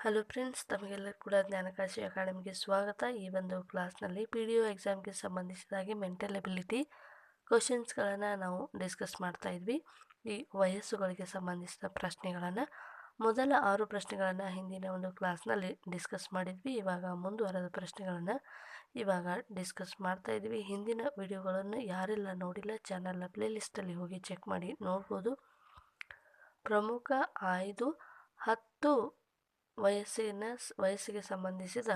Hello friends ತಮಗೆಲ್ಲರೂ ಕೂಡ ಜ್ಞಾನಕಾಶಿ ಅಕಾಡೆಮಿಗೆ ಸ್ವಾಗತ. ಈ ಒಂದು ಕ್ಲಾಸ್ನಲ್ಲಿ ಪಿ ಡಿ ಒ ಎಕ್ಸಾಮ್ಗೆ ಸಂಬಂಧಿಸಿದ ಹಾಗೆ ಮೆಂಟಲ್ ಎಬಿಲಿಟಿ ಕ್ವಶನ್ಸ್ಗಳನ್ನು ನಾವು ಡಿಸ್ಕಸ್ ಮಾಡ್ತಾ ಇದ್ವಿ. ಈ ವಯಸ್ಸುಗಳಿಗೆ ಸಂಬಂಧಿಸಿದ ಪ್ರಶ್ನೆಗಳನ್ನು, ಮೊದಲ ಆರು ಪ್ರಶ್ನೆಗಳನ್ನು ಹಿಂದಿನ ಒಂದು ಕ್ಲಾಸ್ನಲ್ಲಿ ಡಿಸ್ಕಸ್ ಮಾಡಿದ್ವಿ. ಇವಾಗ ಮುಂದುವರೆದ ಪ್ರಶ್ನೆಗಳನ್ನು ಇವಾಗ ಡಿಸ್ಕಸ್ ಮಾಡ್ತಾ ಇದ್ವಿ. ಹಿಂದಿನ ವಿಡಿಯೋಗಳನ್ನು ಯಾರೆಲ್ಲ ನೋಡಿಲ್ಲ ಚಾನಲ್ನ ಪ್ಲೇಲಿಸ್ಟಲ್ಲಿ ಹೋಗಿ ಚೆಕ್ ಮಾಡಿ ನೋಡ್ಬೋದು. ಪ್ರಮುಖ ಐದು, ಹತ್ತು ವಯಸ್ಸಿನ ವಯಸ್ಸಿಗೆ ಸಂಬಂಧಿಸಿದ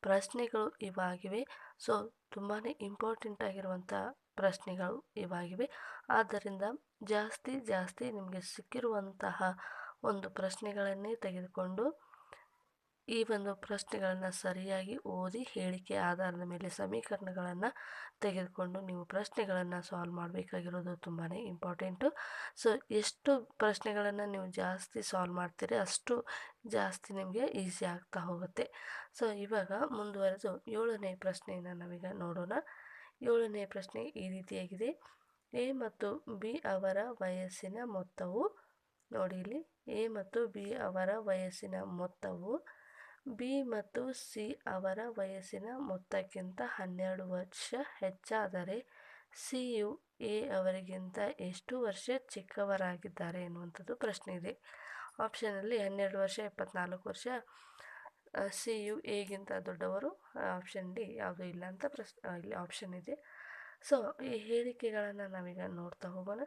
ಪ್ರಶ್ನೆಗಳು ಇವಾಗಿವೆ. ಸೊ ತುಂಬಾ ಇಂಪಾರ್ಟೆಂಟ್ ಆಗಿರುವಂಥ ಪ್ರಶ್ನೆಗಳು ಇವಾಗಿವೆ. ಆದ್ದರಿಂದ ಜಾಸ್ತಿ ಜಾಸ್ತಿ ನಿಮಗೆ ಸಿಕ್ಕಿರುವಂತಹ ಒಂದು ಪ್ರಶ್ನೆಗಳನ್ನೇ ತೆಗೆದುಕೊಂಡು ಈ ಒಂದು ಪ್ರಶ್ನೆಗಳನ್ನು ಸರಿಯಾಗಿ ಓದಿ ಹೇಳಿಕೆ ಆಧಾರದ ಮೇಲೆ ಸಮೀಕರಣಗಳನ್ನು ತೆಗೆದುಕೊಂಡು ನೀವು ಪ್ರಶ್ನೆಗಳನ್ನು ಸಾಲ್ವ್ ಮಾಡಬೇಕಾಗಿರೋದು ತುಂಬಾ ಇಂಪಾರ್ಟೆಂಟು ಸೊ ಎಷ್ಟು ಪ್ರಶ್ನೆಗಳನ್ನು ನೀವು ಜಾಸ್ತಿ ಸಾಲ್ವ್ ಮಾಡ್ತೀರಿ ಅಷ್ಟು ಜಾಸ್ತಿ ನಿಮಗೆ ಈಸಿ ಆಗ್ತಾ ಹೋಗುತ್ತೆ. ಸೊ ಇವಾಗ ಮುಂದುವರೆದು ಏಳನೇ ಪ್ರಶ್ನೆಯನ್ನು ನಾವೀಗ ನೋಡೋಣ. ಏಳನೇ ಪ್ರಶ್ನೆ ಈ ರೀತಿಯಾಗಿದೆ. ಎ ಮತ್ತು ಬಿ ಅವರ ವಯಸ್ಸಿನ ಮೊತ್ತವು ನೋಡಿ ಇಲ್ಲಿ. ಎ ಮತ್ತು ಬಿ ಅವರ ವಯಸ್ಸಿನ ಮೊತ್ತವು ಬಿ ಮತ್ತು ಸಿ ಅವರ ವಯಸ್ಸಿನ ಮೊತ್ತಕ್ಕಿಂತ ಹನ್ನೆರಡು ವರ್ಷ ಹೆಚ್ಚಾದರೆ ಸಿ ಯು ಎ ಅವರಿಗಿಂತ ಎಷ್ಟು ವರ್ಷ ಚಿಕ್ಕವರಾಗಿದ್ದಾರೆ ಎನ್ನುವಂಥದ್ದು ಪ್ರಶ್ನೆ ಇದೆ. ಆಪ್ಷನಲ್ಲಿ ಹನ್ನೆರಡು ವರ್ಷ, ಎಪ್ಪತ್ನಾಲ್ಕು ವರ್ಷ ಸಿ ಯು ಎಗಿಂತ ದೊಡ್ಡವರು ಆಪ್ಷನ್ ಡಿ ಯಾವುದೂ ಇಲ್ಲ ಅಂತ ಪ್ರಶ್ನೆ ಇಲ್ಲಿ ಆಪ್ಷನ್ ಇದೆ. ಸೊ, ಈ ಹೇಳಿಕೆಗಳನ್ನು ನಾವೀಗ ನೋಡ್ತಾ ಹೋಗೋಣ.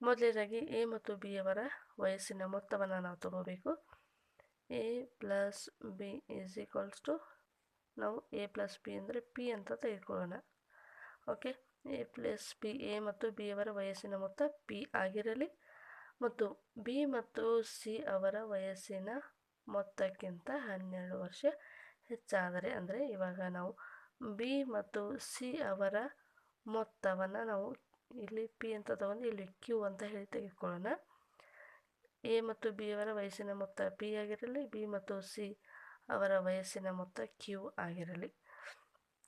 ಮೊದಲನೇದಾಗಿ ಎ ಮತ್ತು ಬಿ ಅವರ ವಯಸ್ಸಿನ ಮೊತ್ತವನ್ನು ನಾವು ತಗೋಬೇಕು. A plus B is equals to ನಾವು ಎ ಪ್ಲಸ್ ಬಿ ಅಂದರೆ ಪಿ ಅಂತ ತೆಗೆದುಕೊಳ್ಳೋಣ. Okay A plus B A ಮತ್ತು ಬಿ ಅವರ ವಯಸ್ಸಿನ ಮೊತ್ತ ಪಿ ಆಗಿರಲಿ ಮತ್ತು ಬಿ ಮತ್ತು ಸಿ ಅವರ ವಯಸ್ಸಿನ ಮೊತ್ತಕ್ಕಿಂತ ಹನ್ನೆರಡು ವರ್ಷ ಹೆಚ್ಚಾದರೆ, ಅಂದರೆ ಇವಾಗ ನಾವು ಬಿ ಮತ್ತು ಸಿ ಅವರ ಮೊತ್ತವನ್ನು ನಾವು ಇಲ್ಲಿ ಪಿ ಅಂತ ತಗೊಂಡು ಇಲ್ಲಿ ಕ್ಯೂ ಅಂತ ಹೇಳಿ ತೆಗೆದುಕೊಳ್ಳೋಣ. ಎ ಮತ್ತು ಬಿ ಅವರ ವಯಸ್ಸಿನ ಮೊತ್ತ ಪಿ ಆಗಿರಲಿ, ಬಿ ಮತ್ತು ಸಿ ಅವರ ವಯಸ್ಸಿನ ಮೊತ್ತ ಕ್ಯೂ ಆಗಿರಲಿ.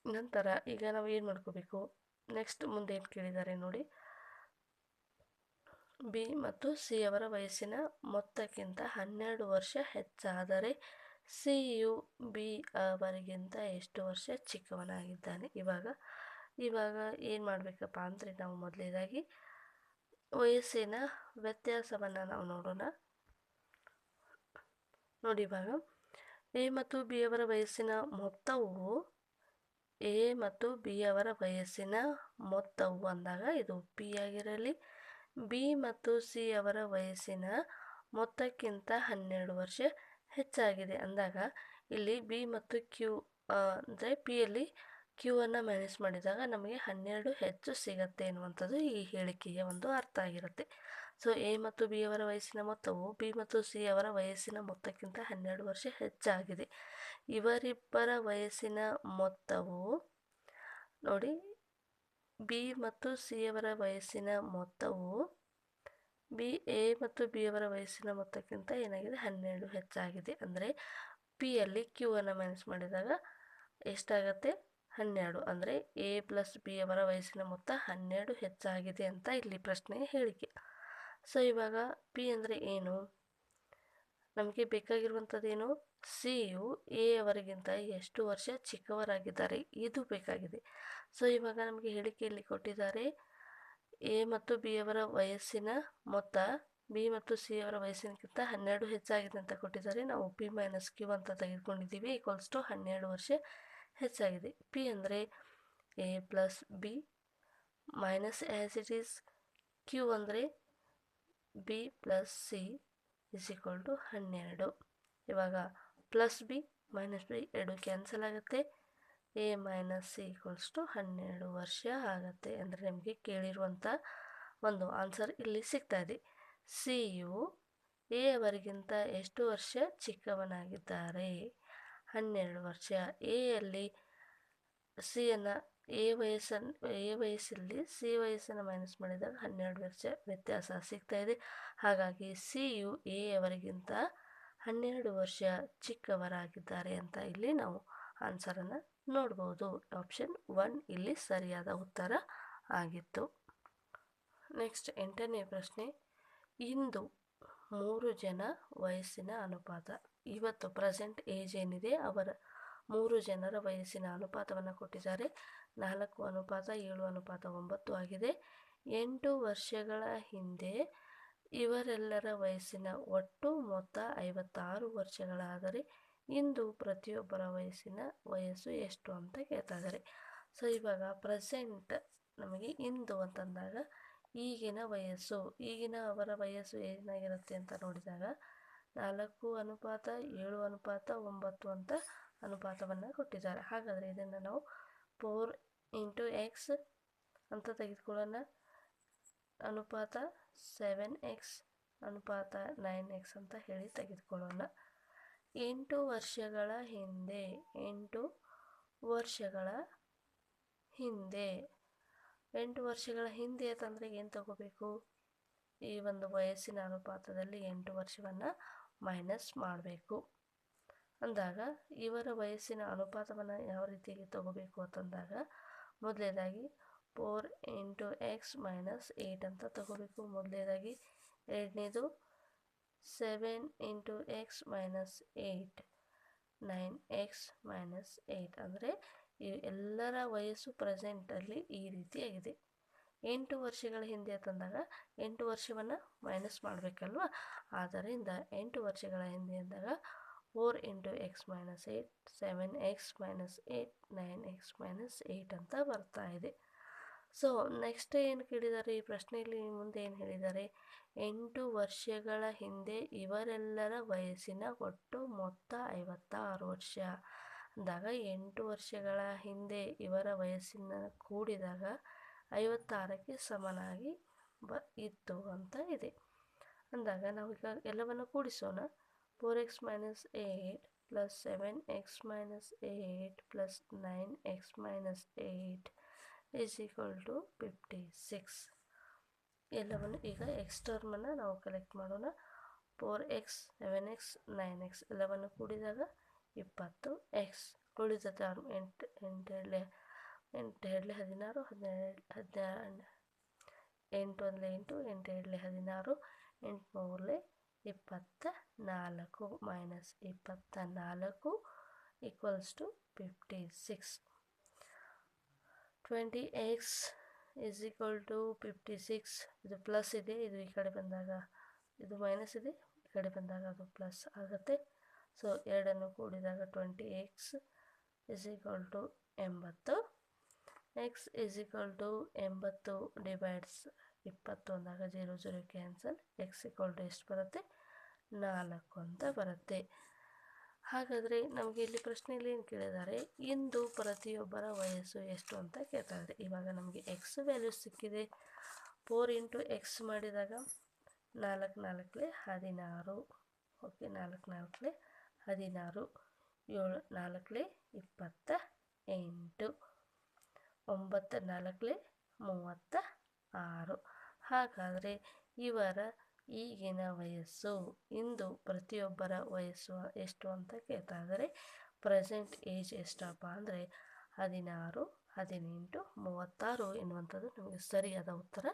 ನಂತರ ಈಗ ನಾವು ಏನು ಮಾಡ್ಕೋಬೇಕು? ನೆಕ್ಸ್ಟ್ ಮುಂದೆ ಏನು ಕೇಳಿದ್ದಾರೆ ನೋಡಿ. ಬಿ ಮತ್ತು ಸಿ ಅವರ ವಯಸ್ಸಿನ ಮೊತ್ತಕ್ಕಿಂತ ಹನ್ನೆರಡು ವರ್ಷ ಹೆಚ್ಚಾದರೆ ಸಿ ಯು ಬಿ ಅವರಿಗಿಂತ ಎಷ್ಟು ವರ್ಷ ಚಿಕ್ಕವನಾಗಿದ್ದಾನೆ? ಇವಾಗ ಇವಾಗ ಏನು ಮಾಡಬೇಕಪ್ಪ ಅಂದರೆ ನಾವು ಮೊದಲೇದಾಗಿ ವಯಸ್ಸಿನ ವ್ಯತ್ಯಾಸವನ್ನು ನಾವು ನೋಡೋಣ ನೋಡಿ ಇವಾಗ ಎ ಮತ್ತು ಬಿ ಅವರ ವಯಸ್ಸಿನ ಮೊತ್ತವು ಎ ಮತ್ತು ಬಿ ಅವರ ವಯಸ್ಸಿನ ಮೊತ್ತವು ಅಂದಾಗ ಇದು ಪಿ ಆಗಿರಲಿ ಬಿ ಮತ್ತು ಸಿ ಅವರ ವಯಸ್ಸಿನ ಮೊತ್ತಕ್ಕಿಂತ ಹನ್ನೆರಡು ವರ್ಷ ಹೆಚ್ಚಾಗಿದೆ ಅಂದಾಗ, ಇಲ್ಲಿ ಬಿ ಮತ್ತು ಕ್ಯೂ ಅಂದರೆ ಪಿಯಲ್ಲಿ ಕ್ಯೂ ಅನ್ನು ಮೈನಸ್ ಮಾಡಿದಾಗ ನಮಗೆ ಹನ್ನೆರಡು ಹೆಚ್ಚು ಸಿಗತ್ತೆ ಎನ್ನುವಂಥದ್ದು ಈ ಹೇಳಿಕೆಯ ಒಂದು ಅರ್ಥ ಆಗಿರುತ್ತೆ. ಸೊ, ಎ ಮತ್ತು ಬಿ ಅವರ ವಯಸ್ಸಿನ ಮೊತ್ತವು ಬಿ ಮತ್ತು ಸಿ ಅವರ ವಯಸ್ಸಿನ ಮೊತ್ತಕ್ಕಿಂತ ಹನ್ನೆರಡು ವರ್ಷ ಹೆಚ್ಚಾಗಿದೆ. ಇವರಿಬ್ಬರ ವಯಸ್ಸಿನ ಮೊತ್ತವು ನೋಡಿ, ಬಿ ಮತ್ತು ಸಿ ಅವರ ವಯಸ್ಸಿನ ಮೊತ್ತವು ಬಿ, ಎ ಮತ್ತು ಬಿ ಅವರ ವಯಸ್ಸಿನ ಮೊತ್ತಕ್ಕಿಂತ ಏನಾಗಿದೆ? ಹನ್ನೆರಡು ಹೆಚ್ಚಾಗಿದೆ. ಅಂದರೆ ಪಿಯಲ್ಲಿ ಕ್ಯೂ ಅನ್ನು ಮೈನಸ್ ಮಾಡಿದಾಗ ಎಷ್ಟಾಗತ್ತೆ? ಹನ್ನೆರಡು ಅಂದರೆ ಎ ಪ್ಲಸ್ ಬಿ ಅವರ ವಯಸ್ಸಿನ ಮೊತ್ತ ಹನ್ನೆರಡು ಹೆಚ್ಚಾಗಿದೆ ಅಂತ ಇಲ್ಲಿ ಪ್ರಶ್ನೆಯ ಹೇಳಿಕೆ. ಸೊ ಇವಾಗ ಪಿ ಅಂದರೆ ಏನು? ನಮಗೆ ಬೇಕಾಗಿರುವಂಥದ್ದೇನು ಸಿ ಯು ಎ ಅವರಿಗಿಂತ ಎಷ್ಟು ವರ್ಷ ಚಿಕ್ಕವರಾಗಿದ್ದಾರೆ? ಇದು ಬೇಕಾಗಿದೆ. ಸೊ ಇವಾಗ ನಮಗೆ ಹೇಳಿಕೆಯಲ್ಲಿ ಕೊಟ್ಟಿದ್ದಾರೆ ಎ ಮತ್ತು ಬಿ ಅವರ ವಯಸ್ಸಿನ ಮೊತ್ತ ಬಿ ಮತ್ತು ಸಿ ಅವರ ವಯಸ್ಸಿನಕ್ಕಿಂತ ಹನ್ನೆರಡು ಹೆಚ್ಚಾಗಿದೆ ಅಂತ ಕೊಟ್ಟಿದ್ದಾರೆ. ನಾವು ಪಿ ಮೈನಸ್ ಕ್ಯೂ ಅಂತ ತೆಗೆದುಕೊಂಡಿದ್ದೀವಿ ಈಕ್ವಲ್ಸ್ ಟು ಹನ್ನೆರಡು ವರ್ಷ ಹೆಚ್ಚಾಗಿದೆ. ಪಿ ಅಂದರೆ A plus B minus as it is Q ಅಂದರೆ B plus C is equal to ಹನ್ನೆರಡು. ಇವಾಗ ಪ್ಲಸ್ ಬಿ ಮೈನಸ್ ಬಿ ಎರಡು ಕ್ಯಾನ್ಸಲ್ ಆಗುತ್ತೆ. A minus C equals to ಹನ್ನೆರಡು ವರ್ಷ ಆಗುತ್ತೆ ಅಂದರೆ ನಿಮಗೆ ಕೇಳಿರುವಂಥ ಒಂದು ಆನ್ಸರ್ ಇಲ್ಲಿ ಸಿಗ್ತಾ ಇದೆ. ಸಿ ಯು ಎ ಅವರಿಗಿಂತ ಎಷ್ಟು ವರ್ಷ ಚಿಕ್ಕವನಾಗಿದ್ದಾರೆ? ಹನ್ನೆರಡು ವರ್ಷ. ಎಯಲ್ಲಿ ಸಿಯನ್ನು ಎ ವಯಸ್ಸನ್ನು ಎ ವಯಸ್ಸಲ್ಲಿ ಸಿ ವಯಸ್ಸನ್ನು ಮೈನಸ್ ಮಾಡಿದಾಗ ಹನ್ನೆರಡು ವರ್ಷ ವ್ಯತ್ಯಾಸ ಸಿಗ್ತಾ ಇದೆ. ಹಾಗಾಗಿ ಸಿ ಯು ಎ ಅವರಿಗಿಂತ ಹನ್ನೆರಡು ವರ್ಷ ಚಿಕ್ಕವರಾಗಿದ್ದಾರೆ ಅಂತ ಇಲ್ಲಿ ನಾವು ಆನ್ಸರನ್ನು ನೋಡ್ಬೋದು. ಆಪ್ಷನ್ ಒನ್ ಇಲ್ಲಿ ಸರಿಯಾದ ಉತ್ತರ ಆಗಿತ್ತು. ನೆಕ್ಸ್ಟ್ ಎಂಟನೇ ಪ್ರಶ್ನೆ. ಇಂದು ಮೂರು ಜನ ವಯಸ್ಸಿನ ಅನುಪಾತ. ಇವತ್ತು ಪ್ರೆಸೆಂಟ್ ಏಜ್ ಏನಿದೆ, ಅವರ ಮೂರು ಜನರ ವಯಸ್ಸಿನ ಅನುಪಾತವನ್ನು ಕೊಟ್ಟಿದ್ದಾರೆ. ನಾಲ್ಕು ಅನುಪಾತ, ಏಳು ಅನುಪಾತ, ಒಂಬತ್ತು ಆಗಿದೆ. ಎಂಟು ವರ್ಷಗಳ ಹಿಂದೆ ಇವರೆಲ್ಲರ ವಯಸ್ಸಿನ ಒಟ್ಟು ಮೊತ್ತ ಐವತ್ತಾರು ವರ್ಷಗಳಾದರೆ ಇಂದು ಪ್ರತಿಯೊಬ್ಬರ ವಯಸ್ಸಿನ ವಯಸ್ಸು ಎಷ್ಟು ಅಂತ ಕೇಳ್ತಾ ಇದ್ದಾರೆ ಸೊ ಇವಾಗ ಪ್ರೆಸೆಂಟ್ ನಮಗೆ ಇಂದು ಅಂತಂದಾಗ ಈಗಿನ ವಯಸ್ಸು, ಈಗಿನ ಅವರ ವಯಸ್ಸು ಏನಾಗಿರುತ್ತೆ ಅಂತ ನೋಡಿದಾಗ ನಾಲ್ಕು ಅನುಪಾತ, ಏಳು ಅನುಪಾತ, ಒಂಬತ್ತು ಅಂತ ಅನುಪಾತವನ್ನು ಕೊಟ್ಟಿದ್ದಾರೆ. ಹಾಗಾದರೆ ಇದನ್ನು ನಾವು ಫೋರ್ ಇಂಟು ಎಕ್ಸ್ ಅಂತ ತೆಗೆದುಕೊಳ್ಳೋಣ. ಅನುಪಾತ ಸೆವೆನ್ ಎಕ್ಸ್ ಅನುಪಾತ ನೈನ್ ಎಕ್ಸ್ ಅಂತ ಹೇಳಿ ತೆಗೆದುಕೊಳ್ಳೋಣ. ಎಂಟು ವರ್ಷಗಳ ಹಿಂದೆ, ಎಂಟು ವರ್ಷಗಳ ಹಿಂದೆ, ಎಂಟು ವರ್ಷಗಳ ಹಿಂದೆ ಅಂತಂದರೆ ಏನು ತಗೋಬೇಕು? ಈ ಒಂದು ವಯಸ್ಸಿನ ಅನುಪಾತದಲ್ಲಿ ಎಂಟು ವರ್ಷವನ್ನು ಮೈನಸ್ ಮಾಡಬೇಕು. ಅಂದಾಗ ಇವರ ವಯಸ್ಸಿನ ಅನುಪಾತವನ್ನು ಯಾವ ರೀತಿಯಾಗಿ ತಗೋಬೇಕು ಅಂತಂದಾಗ ಮೊದಲನೇದಾಗಿ four into X minus eight ಅಂತ ತಗೋಬೇಕು. ಮೊದಲನೇದಾಗಿ ಎರಡನೇದು seven into X minus eight nine X minus eight ಅಂದರೆ ಎಲ್ಲರ ವಯಸ್ಸು ಪ್ರೆಸೆಂಟಲ್ಲಿ ಈ ರೀತಿಯಾಗಿದೆ. ಎಂಟು ವರ್ಷಗಳ ಹಿಂದೆ ತಂದಾಗ ಎಂಟು ವರ್ಷವನ್ನು ಮೈನಸ್ ಮಾಡಬೇಕಲ್ವ? ಆದ್ದರಿಂದ ಎಂಟು ವರ್ಷಗಳ ಹಿಂದೆ ಅಂದಾಗ four into X minus eight seven X minus eight nine X minus eight ಅಂತ ಬರ್ತಾ ಇದೆ. ಸೊ ನೆಕ್ಸ್ಟ್ ಏನು ಕೇಳಿದ್ದಾರೆ ಈ ಪ್ರಶ್ನೆಯಲ್ಲಿ ಮುಂದೆ ಏನು ಹೇಳಿದ್ದಾರೆ ಎಂಟು ವರ್ಷಗಳ ಹಿಂದೆ ಇವರೆಲ್ಲರ ವಯಸ್ಸಿನ ಒಟ್ಟು ಮೊತ್ತ ಐವತ್ತಾರು ವರ್ಷ. ಅಂದಾಗ ಎಂಟು ವರ್ಷಗಳ ಹಿಂದೆ ಇವರ ವಯಸ್ಸಿನ ಕೂಡಿದಾಗ ಐವತ್ತಾರಕ್ಕೆ ಸಮನಾಗಿ ಬ ಇತ್ತು ಅಂತ ಇದೆ. ಅಂದಾಗ ನಾವು ಈಗ ಎಲ್ಲವನ್ನು ಕೂಡಿಸೋಣ. Four X minus eight plus seven X minus eight plus nine X minus eight is equal to fifty six ಎಲ್ಲವನ್ನು ಈಗ ಎಕ್ಸ್ ಟರ್ಮನ್ನು ನಾವು ಕಲೆಕ್ಟ್ ಮಾಡೋಣ. Four X seven X nine X ಎಲ್ಲವನ್ನು ಕೂಡಿದಾಗ ಇಪ್ಪತ್ತು ಎಕ್ಸ್ ಉಳಿದ ಟರ್ಮ್ ಎಂಟು ಎಂಟು ಎಂಟು ಎರಡಲೆ ಹದಿನಾರು ಹದಿನೇಳು ಹದಿನ ಎಂಟು ಒಂದಲೆ ಎಂಟು ಎಂಟು ಎರಡಲೆ ಹದಿನಾರು ಎಂಟು ಮೂರಲೆ ಇಪ್ಪತ್ತ ನಾಲ್ಕು, ಮೈನಸ್ ಇಪ್ಪತ್ತ ನಾಲ್ಕು equals to fifty six. Twenty X is equal to fifty six ಇದು ಪ್ಲಸ್ ಇದೆ, ಇದು ಈ ಕಡೆ ಬಂದಾಗ ಇದು ಮೈನಸ್ ಇದೆ, ಈ ಕಡೆ ಬಂದಾಗ ಅದು ಪ್ಲಸ್ ಆಗುತ್ತೆ. ಸೊ ಎರಡನ್ನು ಕೂಡಿದಾಗ twenty x is equal to ಎಂಬತ್ತು. ಎಕ್ಸ್ ಇಸ್ ಈಕ್ವಲ್ ಟು ಎಂಬತ್ತು ಡಿವೈಡ್ಸ್ ಇಪ್ಪತ್ತು ಅಂದಾಗ zero zero cancel x equal to ಎಷ್ಟು ಬರುತ್ತೆ? ನಾಲ್ಕು ಅಂತ ಬರುತ್ತೆ. ಹಾಗಾದರೆ ನಮಗೆ ಇಲ್ಲಿ ಪ್ರಶ್ನೆಯಲ್ಲಿ ಏನು ಕೇಳಿದ್ದಾರೆ? ಇಂದು ಪ್ರತಿಯೊಬ್ಬರ ವಯಸ್ಸು ಎಷ್ಟು ಅಂತ ಕೇಳ್ತಾ ಇದ್ದಾರೆ ಇವಾಗ ನಮಗೆ ಎಕ್ಸ್ ವ್ಯಾಲ್ಯೂ ಸಿಕ್ಕಿದೆ. ಫೋರ್ ಇಂಟು ಎಕ್ಸ್ ಮಾಡಿದಾಗ ನಾಲ್ಕು ನಾಲ್ಕಲೆ ಹದಿನಾರು. ಓಕೆ ನಾಲ್ಕು ನಾಲ್ಕಲೆ ಹದಿನಾರು. ಏಳು ನಾಲ್ಕಲೆ ಇಪ್ಪತ್ತ ಎಂಟು. ಒಂಬತ್ತು ನಾಲ್ಕಲೆ ಮೂವತ್ತ ಆರು ಹಾಗಾದರೆ ಇವರ ಈಗಿನ ವಯಸ್ಸು ಇಂದು ಪ್ರತಿಯೊಬ್ಬರ ವಯಸ್ಸು ಎಷ್ಟು ಅಂತ ಕೇಳ್ತಾ ಇದ್ದಾರೆ ಪ್ರೆಸೆಂಟ್ ಏಜ್ ಎಷ್ಟಪ್ಪ ಅಂದರೆ ಹದಿನಾರು, ಹದಿನೆಂಟು, ಮೂವತ್ತಾರು ಎನ್ನುವಂಥದ್ದು ನಮಗೆ ಸರಿಯಾದ ಉತ್ತರ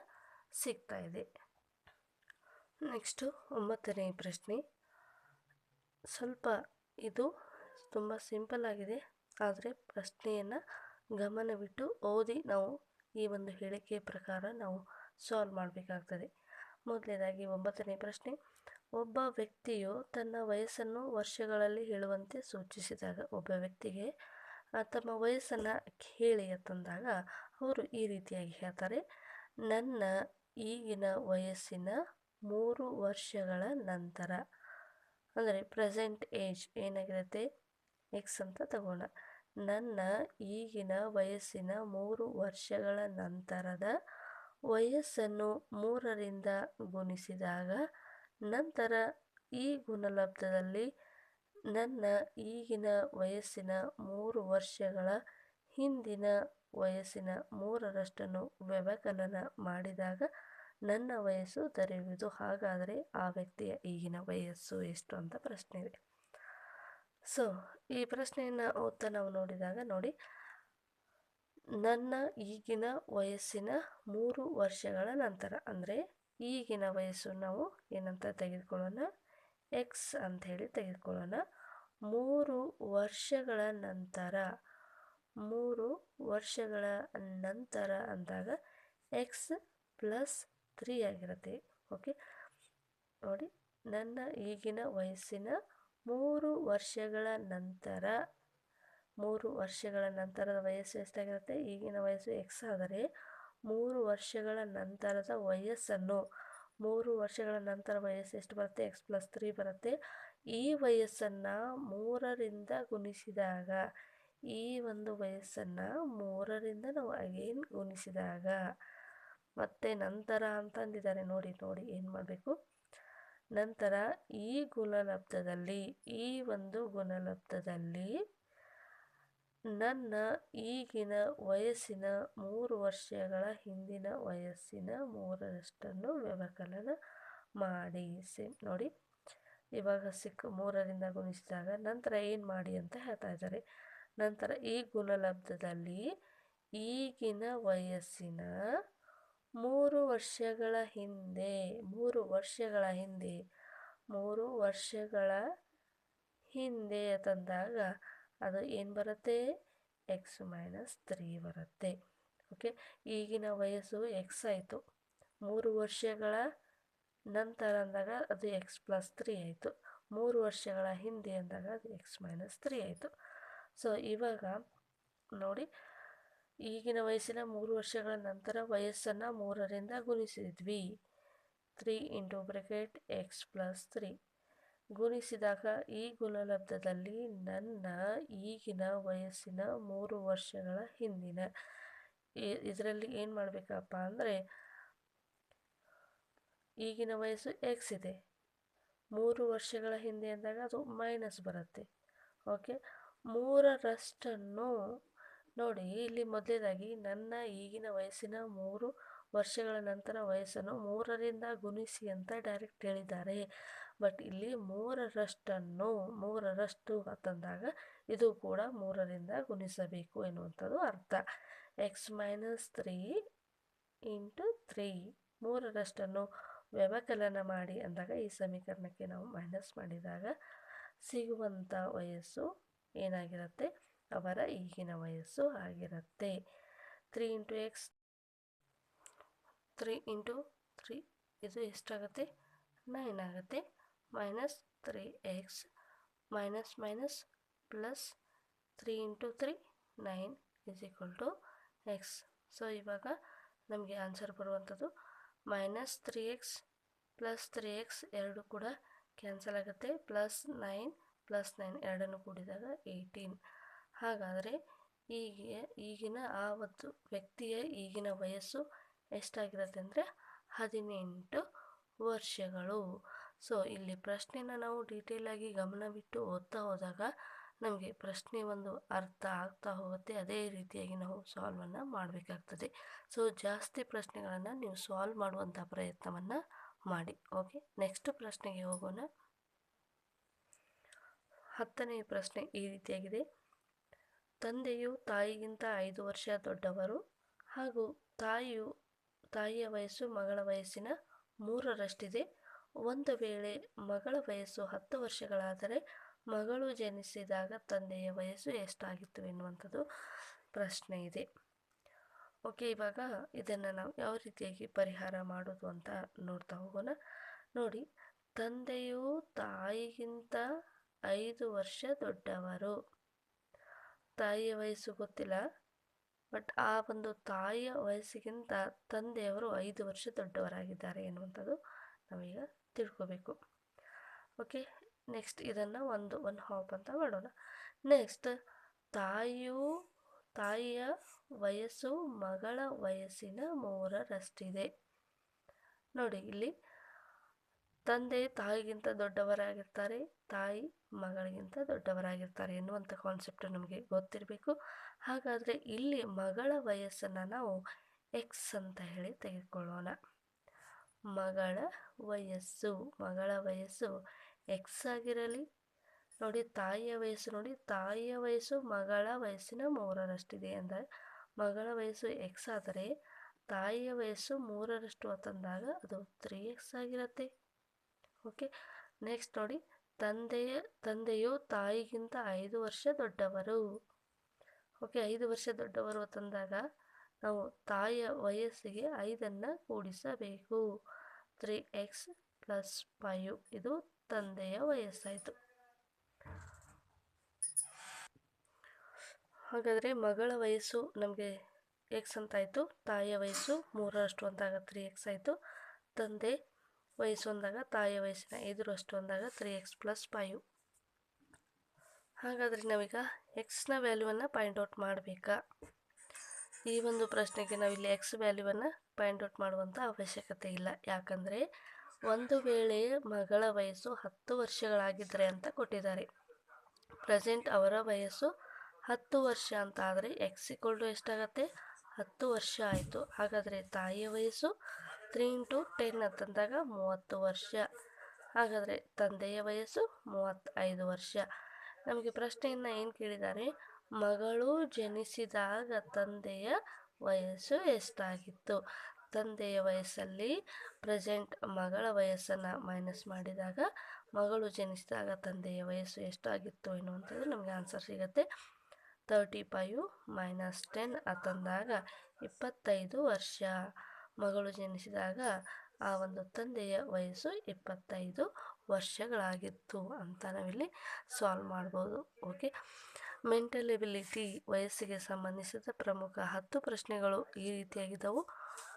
ಸಿಗ್ತಾ ಇದೆ ನೆಕ್ಸ್ಟು ಒಂಬತ್ತನೇ ಪ್ರಶ್ನೆ. ಸ್ವಲ್ಪ ಇದು ತುಂಬ ಸಿಂಪಲ್ ಆಗಿದೆ, ಆದರೆ ಪ್ರಶ್ನೆಯನ್ನು ಗಮನವಿಟ್ಟು ಓದಿ ನಾವು ಈ ಒಂದು ಹೇಳಿಕೆಯ ಪ್ರಕಾರ ನಾವು ಸಾಲ್ವ್ ಮಾಡಬೇಕಾಗ್ತದೆ. ಮೊದಲನೇದಾಗಿ ಒಂಬತ್ತನೇ ಪ್ರಶ್ನೆ. ಒಬ್ಬ ವ್ಯಕ್ತಿಯು ತನ್ನ ವಯಸ್ಸನ್ನು ವರ್ಷಗಳಲ್ಲಿ ಹೇಳುವಂತೆ ಸೂಚಿಸಿದಾಗ ಒಬ್ಬ ವ್ಯಕ್ತಿಗೆ ತಮ್ಮ ವಯಸ್ಸನ್ನು ಹೇಳಿ ತಂದಾಗ ಅವರು ಈ ರೀತಿಯಾಗಿ ಹೇಳ್ತಾರೆ. ನನ್ನ ಈಗಿನ ವಯಸ್ಸಿನ ಮೂರು ವರ್ಷಗಳ ನಂತರ, ಅಂದರೆ ಪ್ರೆಸೆಂಟ್ ಏಜ್ ಏನಾಗಿರುತ್ತೆ? ಎಕ್ಸ್ ಅಂತ ತಗೋಣ. ನನ್ನ ಈಗಿನ ವಯಸ್ಸಿನ ಮೂರು ವರ್ಷಗಳ ನಂತರದ ವಯಸ್ಸನ್ನು ಮೂರರಿಂದ ಗುಣಿಸಿದಾಗ, ನಂತರ ಈ ಗುಣಲಬ್ಧದಲ್ಲಿ ನನ್ನ ಈಗಿನ ವಯಸ್ಸಿನ ಮೂರು ವರ್ಷಗಳ ಹಿಂದಿನ ವಯಸ್ಸಿನ ಮೂರರಷ್ಟನ್ನು ವ್ಯವಕಲನ ಮಾಡಿದಾಗ ನನ್ನ ವಯಸ್ಸು ದೊರೆಯುವುದು ಹಾಗಾದರೆ ಆ ವ್ಯಕ್ತಿಯ ಈಗಿನ ವಯಸ್ಸು ಎಷ್ಟು ಅಂತ ಪ್ರಶ್ನೆ ಇದೆ ಸೊ ಈ ಪ್ರಶ್ನೆಯನ್ನು ಓದ್ತಾ ನಾವು ನೋಡಿದಾಗ ನೋಡಿ. ನನ್ನ ಈಗಿನ ವಯಸ್ಸಿನ ಮೂರು ವರ್ಷಗಳ ನಂತರ, ಅಂದರೆ ಈಗಿನ ವಯಸ್ಸು ನಾವು ಏನಂತ ತೆಗೆದುಕೊಳ್ಳೋಣ? ಎಕ್ಸ್ ಅಂತ ಹೇಳಿ ತೆಗೆದುಕೊಳ್ಳೋಣ. ಮೂರು ವರ್ಷಗಳ ನಂತರ, ಮೂರು ವರ್ಷಗಳ ನಂತರ ಅಂದಾಗ ಎಕ್ಸ್ ಪ್ಲಸ್ ತ್ರೀ ಆಗಿರುತ್ತೆ. ಓಕೆ ನೋಡಿ, ನನ್ನ ಈಗಿನ ವಯಸ್ಸಿನ ಮೂರು ವರ್ಷಗಳ ನಂತರ, ಮೂರು ವರ್ಷಗಳ ನಂತರದ ವಯಸ್ಸು ಎಷ್ಟಾಗಿರುತ್ತೆ? ಈಗಿನ ವಯಸ್ಸು ಎಕ್ಸ್ ಆದರೆ, ಮೂರು ವರ್ಷಗಳ ನಂತರದ ವಯಸ್ಸನ್ನು, ಮೂರು ವರ್ಷಗಳ ನಂತರ ವಯಸ್ಸು ಎಷ್ಟು ಬರುತ್ತೆ? ಎಕ್ಸ್ ಪ್ಲಸ್ ತ್ರೀ ಬರುತ್ತೆ. ಈ ವಯಸ್ಸನ್ನು ಮೂರರಿಂದ ಗುಣಿಸಿದಾಗ, ಈ ಒಂದು ವಯಸ್ಸನ್ನು ಮೂರರಿಂದ ನಾವು ಅಗೇನ್ ಗುಣಿಸಿದಾಗ, ಮತ್ತೆ ನಂತರ ಅಂತಂದಿದ್ದಾರೆ. ನೋಡಿ ನೋಡಿ, ಏನು ಮಾಡಬೇಕು? ನಂತರ ಈ ಗುಣಲಬ್ಧದಲ್ಲಿ, ಈ ಒಂದು ಗುಣಲಬ್ಧದಲ್ಲಿ ನನ್ನ ಈಗಿನ ವಯಸ್ಸಿನ ಮೂರು ವರ್ಷಗಳ ಹಿಂದಿನ ವಯಸ್ಸಿನ ಮೂರರಷ್ಟನ್ನು ವ್ಯವಕಲನ ಮಾಡಿ ಸೇಮ್ ನೋಡಿ. ಇವಾಗ ಸಿಕ್ಕ ಮೂರರಿಂದ ಗುಣಿಸಿದಾಗ ನಂತರ ಏನು ಮಾಡಿ ಅಂತ ಹೇಳ್ತಾ ಇದ್ದಾರೆ. ನಂತರ ಈ ಗುಣಲಬ್ಧದಲ್ಲಿ ಈಗಿನ ವಯಸ್ಸಿನ ಮೂರು ವರ್ಷಗಳ ಹಿಂದೆ, ಮೂರು ವರ್ಷಗಳ ಹಿಂದೆ, ಮೂರು ವರ್ಷಗಳ ಹಿಂದೆ ತಂದಾಗ ಅದು ಏನು ಬರುತ್ತೆ? ಎಕ್ಸ್ ಮೈನಸ್ ತ್ರೀ ಬರುತ್ತೆ. ಓಕೆ ಈಗಿನ ವಯಸ್ಸು ಎಕ್ಸ್ ಆಯಿತು. ಮೂರು ವರ್ಷಗಳ ನಂತರ ಅಂದಾಗ ಅದು ಎಕ್ಸ್ ಪ್ಲಸ್ ತ್ರೀ ಆಯಿತು. ಮೂರು ವರ್ಷಗಳ ಹಿಂದೆ ಅಂದಾಗ ಅದು ಎಕ್ಸ್ ಮೈನಸ್ ತ್ರೀ ಆಯಿತು. ಸೊ ಇವಾಗ ನೋಡಿ ಈಗಿನ ವಯಸ್ಸಿನ ಮೂರು ವರ್ಷಗಳ ನಂತರ ವಯಸ್ಸನ್ನು ಮೂರರಿಂದ ಗುಣಿಸಿದ್ವಿ. Three into bracket x plus three. ಗುಣಿಸಿದಾಗ ಈ ಗುಣಲಬ್ಧದಲ್ಲಿ ನನ್ನ ಈಗಿನ ವಯಸ್ಸಿನ ಮೂರು ವರ್ಷಗಳ ಹಿಂದಿನ. ಇದರಲ್ಲಿ ಏನು ಮಾಡಬೇಕಪ್ಪ ಅಂದರೆ, ಈಗಿನ ವಯಸ್ಸು ಎಕ್ಸ್ ಇದೆ. ಮೂರು ವರ್ಷಗಳ ಹಿಂದೆ ಅಂದಾಗ ಅದು ಮೈನಸ್ ಬರುತ್ತೆ. ಓಕೆ ಮೂರರಷ್ಟನ್ನು ನೋಡಿ, ಇಲ್ಲಿ ಮೊದಲೇದಾಗಿ ನನ್ನ ಈಗಿನ ವಯಸ್ಸಿನ ಮೂರು ವರ್ಷಗಳ ನಂತರ ವಯಸ್ಸನ್ನು ಮೂರರಿಂದ ಗುಣಿಸಿ ಅಂತ ಡೈರೆಕ್ಟ್ ಹೇಳಿದ್ದಾರೆ. ಬಟ್ ಇಲ್ಲಿ ಮೂರರಷ್ಟನ್ನು, ಮೂರರಷ್ಟು ಅಂತಂದಾಗ ಇದು ಕೂಡ ಮೂರರಿಂದ ಗುಣಿಸಬೇಕು ಎನ್ನುವಂಥದ್ದು ಅರ್ಥ. X minus three into three ಮೂರರಷ್ಟನ್ನು ವ್ಯವಕಲನ ಮಾಡಿ ಅಂದಾಗ ಈ ಸಮೀಕರಣಕ್ಕೆ ನಾವು ಮೈನಸ್ ಮಾಡಿದಾಗ ಸಿಗುವಂಥ ವಯಸ್ಸು ಏನಾಗಿರುತ್ತೆ? ಅವರ ಈಗಿನ ವಯಸ್ಸು ಆಗಿರುತ್ತೆ. Three into x three into three ಇದು ಎಷ್ಟಾಗುತ್ತೆ? ನೈನ್ ಆಗುತ್ತೆ. Minus three x minus minus plus three into three nine is equal to x so ಇವಾಗ ನಮಗೆ ಆನ್ಸರ್ ಬರುವಂಥದ್ದು minus three x plus three x ಎರಡು ಕೂಡ ಕ್ಯಾನ್ಸಲ್ ಆಗುತ್ತೆ. ಪ್ಲಸ್ ನೈನ್ ಪ್ಲಸ್ ನೈನ್ ಎರಡನ್ನು ಕೂಡಿದಾಗ ಏಯ್ಟೀನ್ ಹಾಗಾದರೆ ಈಗ ಈಗಿನ ಆ ಒಂದು ವ್ಯಕ್ತಿಯ ಈಗಿನ ವಯಸ್ಸು ಎಷ್ಟಾಗಿರುತ್ತೆ ಅಂದರೆ ಹದಿನೆಂಟು ವರ್ಷಗಳು. ಸೊ ಇಲ್ಲಿ ಪ್ರಶ್ನೆನ ನಾವು ಡೀಟೇಲಾಗಿ ಗಮನವಿಟ್ಟು ಓದ್ತಾ ಹೋದಾಗ ನಮಗೆ ಪ್ರಶ್ನೆ ಒಂದು ಅರ್ಥ ಆಗ್ತಾ ಹೋಗುತ್ತೆ. ಅದೇ ರೀತಿಯಾಗಿ ನಾವು ಸಾಲ್ವನ್ನು ಮಾಡಬೇಕಾಗ್ತದೆ. ಸೊ ಜಾಸ್ತಿ ಪ್ರಶ್ನೆಗಳನ್ನು ನೀವು ಸಾಲ್ವ್ ಮಾಡುವಂಥ ಪ್ರಯತ್ನವನ್ನು ಮಾಡಿ ಓಕೆ ನೆಕ್ಸ್ಟ್ ಪ್ರಶ್ನೆಗೆ ಹೋಗೋಣ. ಹತ್ತನೆಯ ಪ್ರಶ್ನೆ ಈ ರೀತಿಯಾಗಿದೆ. ತಂದೆಯು ತಾಯಿಗಿಂತ ಐದು ವರ್ಷ ದೊಡ್ಡವರು ಹಾಗೂ ತಾಯಿಯು ತಾಯಿಯ ವಯಸ್ಸು ಮಗಳ ವಯಸ್ಸಿನ ಮೂರರಷ್ಟಿದೆ. ಒಂದು ವೇಳೆ ಮಗಳ ವಯಸ್ಸು ಹತ್ತು ವರ್ಷಗಳಾದರೆ ಮಗಳು ಜನಿಸಿದಾಗ ತಂದೆಯ ವಯಸ್ಸು ಎಷ್ಟಾಗಿತ್ತು ಎನ್ನುವಂಥದ್ದು ಪ್ರಶ್ನೆ ಇದೆ. ಓಕೆ, ಇವಾಗ ಇದನ್ನು ನಾವು ಯಾವ ರೀತಿಯಾಗಿ ಪರಿಹಾರ ಮಾಡೋದು ಅಂತ ನೋಡ್ತಾ ಹೋಗೋಣ. ನೋಡಿ, ತಂದೆಯು ತಾಯಿಗಿಂತ ಐದು ವರ್ಷ ದೊಡ್ಡವರು. ತಾಯಿಯ ವಯಸ್ಸು ಗೊತ್ತಿಲ್ಲ. ಬಟ್ ಆ ಒಂದು ತಾಯಿಯ ವಯಸ್ಸಿಗಿಂತ ತಂದೆಯವರು ಐದು ವರ್ಷ ದೊಡ್ಡವರಾಗಿದ್ದಾರೆ ಎನ್ನುವಂಥದ್ದು ನಾವೀಗ ತಿಳ್ಕೋಬೇಕು. ಓಕೆ, ನೆಕ್ಸ್ಟ್ ಇದನ್ನು ಒಂದು ಒನ್ ಹಾಪ್ ಅಂತ ಮಾಡೋಣ. ನೆಕ್ಸ್ಟ್ ತಾಯಿಯು, ತಾಯಿಯ ವಯಸ್ಸು ಮಗಳ ವಯಸ್ಸಿನ ಮೂರರಷ್ಟಿದೆ. ನೋಡಿ, ಇಲ್ಲಿ ತಂದೆ ತಾಯಿಗಿಂತ ದೊಡ್ಡವರಾಗಿರ್ತಾರೆ, ತಾಯಿ ಮಗಳಿಗಿಂತ ದೊಡ್ಡವರಾಗಿರ್ತಾರೆ ಎನ್ನುವಂಥ ಕಾನ್ಸೆಪ್ಟ್ ನಮಗೆ ಗೊತ್ತಿರಬೇಕು. ಹಾಗಾದರೆ ಇಲ್ಲಿ ಮಗಳ ವಯಸ್ಸನ್ನು ನಾವು ಎಕ್ಸ್ ಅಂತ ಹೇಳಿ ತೆಗೆದುಕೊಳ್ಳೋಣ. ಮಗಳ ವಯಸ್ಸು ಮಗಳ ವಯಸ್ಸು ಎಕ್ಸ್ ಆಗಿರಲಿ, ನೋಡಿ ತಾಯಿಯ ವಯಸ್ಸು, ನೋಡಿ ತಾಯಿಯ ವಯಸ್ಸು ಮಗಳ ವಯಸ್ಸಿನ ಮೂರರಷ್ಟಿದೆ ಅಂದರೆ ಮಗಳ ವಯಸ್ಸು ಎಕ್ಸ್ ಆದರೆ ತಾಯಿಯ ವಯಸ್ಸು ಮೂರರಷ್ಟು ತಂದಾಗ ಅದು ತ್ರೀ ಎಕ್ಸ್ ಆಗಿರುತ್ತೆ. ಓಕೆ ನೆಕ್ಸ್ಟ್ ನೋಡಿ. ತಂದೆಯ, ತಂದೆಯು ತಾಯಿಗಿಂತ ಐದು ವರ್ಷ ದೊಡ್ಡವರು. ಓಕೆ ಐದು ವರ್ಷ ದೊಡ್ಡವರು ತಂದಾಗ ನಾವು ತಾಯಿಯ ವಯಸ್ಸಿಗೆ ಐದನ್ನು ಕೂಡಿಸಬೇಕು. ತ್ರೀ ಎಕ್ಸ್ ಪ್ಲಸ್ ಫೈವ್ ಇದು ತಂದೆಯ ವಯಸ್ಸಾಯಿತು. ಹಾಗಾದರೆ ಮಗಳ ವಯಸ್ಸು ನಮಗೆ ಎಕ್ಸ್ ಅಂತಾಯಿತು, ತಾಯಿಯ ವಯಸ್ಸು ಮೂರರಷ್ಟು ಅಂತಾಗ ತ್ರೀ ಎಕ್ಸ್ ಆಯಿತು. ತಂದೆ ವಯಸ್ಸು ಅಂದಾಗ ತಾಯಿಯ ವಯಸ್ಸಿನ ಐದರಷ್ಟು ಅಂದಾಗ ತ್ರೀ ಎಕ್ಸ್ ಪ್ಲಸ್ ಫೈವ್ ಹಾಗಾದರೆ ನಾವೀಗ ಎಕ್ಸ್ನ ವ್ಯಾಲ್ಯೂವನ್ನು ಪಾಯಿಂಟ್ ಔಟ್ ಮಾಡಬೇಕಾ? ಈ ಒಂದು ಪ್ರಶ್ನೆಗೆ ನಾವಿಲ್ಲಿ ಎಕ್ಸ್ ವ್ಯಾಲ್ಯೂವನ್ನು ಪಾಯಿಂಟ್ ಔಟ್ ಮಾಡುವಂಥ ಅವಶ್ಯಕತೆ ಇಲ್ಲ. ಯಾಕಂದರೆ ಒಂದು ವೇಳೆ ಮಗಳ ವಯಸ್ಸು ಹತ್ತು ವರ್ಷಗಳಾಗಿದ್ದರೆ ಅಂತ ಕೊಟ್ಟಿದ್ದಾರೆ. ಪ್ರೆಸೆಂಟ್ ಅವರ ವಯಸ್ಸು ಹತ್ತು ವರ್ಷ ಅಂತ ಆದರೆ ಎಕ್ಸ್ ಇಕ್ವಲ್ ಟು ಎಷ್ಟಾಗತ್ತೆ? ಹತ್ತು ವರ್ಷ ಆಯಿತು. ಹಾಗಾದರೆ ತಾಯಿಯ ವಯಸ್ಸು ತ್ರೀ ಇಂಟು ಟೆನ್ ಅಂತಂದಾಗ ಮೂವತ್ತು ವರ್ಷ. ಹಾಗಾದರೆ ತಂದೆಯ ವಯಸ್ಸು ಮೂವತ್ತೈದು ವರ್ಷ. ನಮಗೆ ಪ್ರಶ್ನೆಯನ್ನು ಏನು ಕೇಳಿದ್ದಾರೆ? ಮಗಳು ಜನಿಸಿದಾಗ ತಂದೆಯ ವಯಸ್ಸು ಎಷ್ಟಾಗಿತ್ತು? ತಂದೆಯ ವಯಸ್ಸಲ್ಲಿ ಪ್ರೆಸೆಂಟ್ ಮಗಳ ವಯಸ್ಸನ್ನು ಮೈನಸ್ ಮಾಡಿದಾಗ ಮಗಳು ಜನಿಸಿದಾಗ ತಂದೆಯ ವಯಸ್ಸು ಎಷ್ಟಾಗಿತ್ತು ಎನ್ನುವಂಥದ್ದು ನಮಗೆ ಆನ್ಸರ್ ಸಿಗುತ್ತೆ. ತರ್ಟಿ ಫೈವ್ ಮೈನಸ್ ಟೆನ್ ಅಂತಂದಾಗ ಇಪ್ಪತ್ತೈದು ವರ್ಷ. ಮಗಳು ಜನಿಸಿದಾಗ ಆ ಒಂದು ತಂದೆಯ ವಯಸ್ಸು ಇಪ್ಪತ್ತೈದು ವರ್ಷಗಳಾಗಿತ್ತು ಅಂತ ನಾವಿಲ್ಲಿ ಸಾಲ್ವ್ ಮಾಡ್ಬೋದು ಓಕೆ ಮೆಂಟಲ್ ಎಬಿಲಿಟಿ ವಯಸ್ಸಿಗೆ ಸಂಬಂಧಿಸಿದ ಪ್ರಮುಖ ಹತ್ತು ಪ್ರಶ್ನೆಗಳು ಈ ರೀತಿಯಾಗಿದ್ದವು.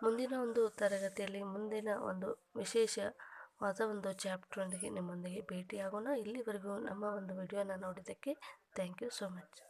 ಮುಂದಿನ ಒಂದು ತರಗತಿಯಲ್ಲಿ ಮುಂದಿನ ಒಂದು ವಿಶೇಷವಾದ ಒಂದು ಚಾಪ್ಟ್ರೊಂದಿಗೆ ನಿಮ್ಮೊಂದಿಗೆ ಭೇಟಿಯಾಗೋಣ. ಇಲ್ಲಿವರೆಗೂ ನಮ್ಮ ಒಂದು ವಿಡಿಯೋನ ನೋಡಿದ್ದಕ್ಕೆ ಥ್ಯಾಂಕ್ ಯು ಸೋ ಮಚ್